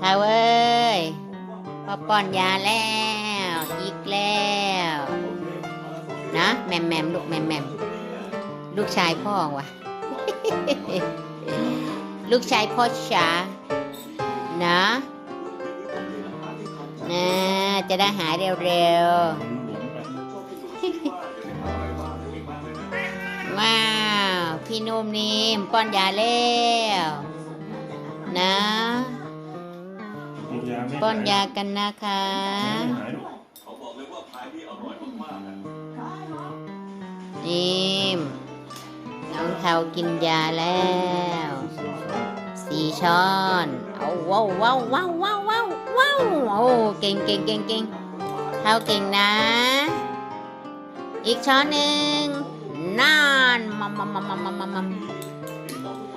เท้าเอ้ยพ่อป้อนยาแล้ว อีกแล้ว นะแหมมแหมมลูกแหมมแหมมลูกชายพ่อวะลูกชายพ่อจ๋านะนะจะได้หายเร็วๆ ว้าว พี่นุ่มนิ่มป้อนยาแล้ว นะ ป้อนยากันนะคะนิ่มน้องเทากินยาแล้วสี่ช้อน เอาว้าวว้าวว้าวว้าวว้าวว้าวโอ้เก่งเก่งเก่งเก่งเทาเก่งนะ อีกช้อนหนึ่งนานมัมมัมมัมมัมมัมมัมมัม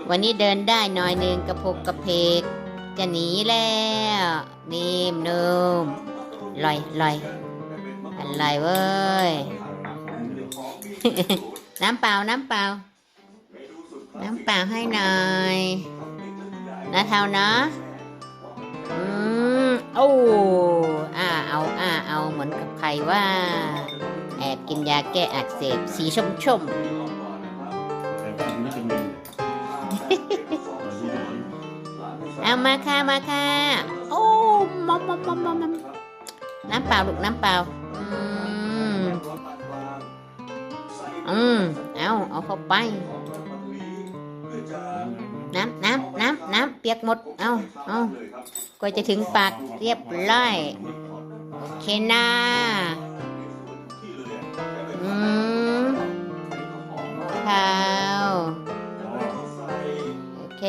วันนี้เดินได้หน่อยหนึ่งกระพกกระเพก จะหนีแล้วนิ่มนุ่มลอยลอยอะไรเว้ย น้ำเปล่าน้ำเปล่า น้ำเปล่าให้หน่อยนะเท่านะอืมโอ้อ่าเอาอ่าเอาเหมือนกับใครว่า แอบกินยาแก้อักเสบสีชมชม เอามาค่ะมาค่ะโอ้มอมมอมมอมมอมน้ำเปล่าลูกน้ำเปล่าอืมอืมเอาเอาเข้าไป น้ำน้ำน้ำน้ำเปียกหมด เอาเอาก็จะถึงปากเรียบร้อยโอเคนะอืมข้าวโอเค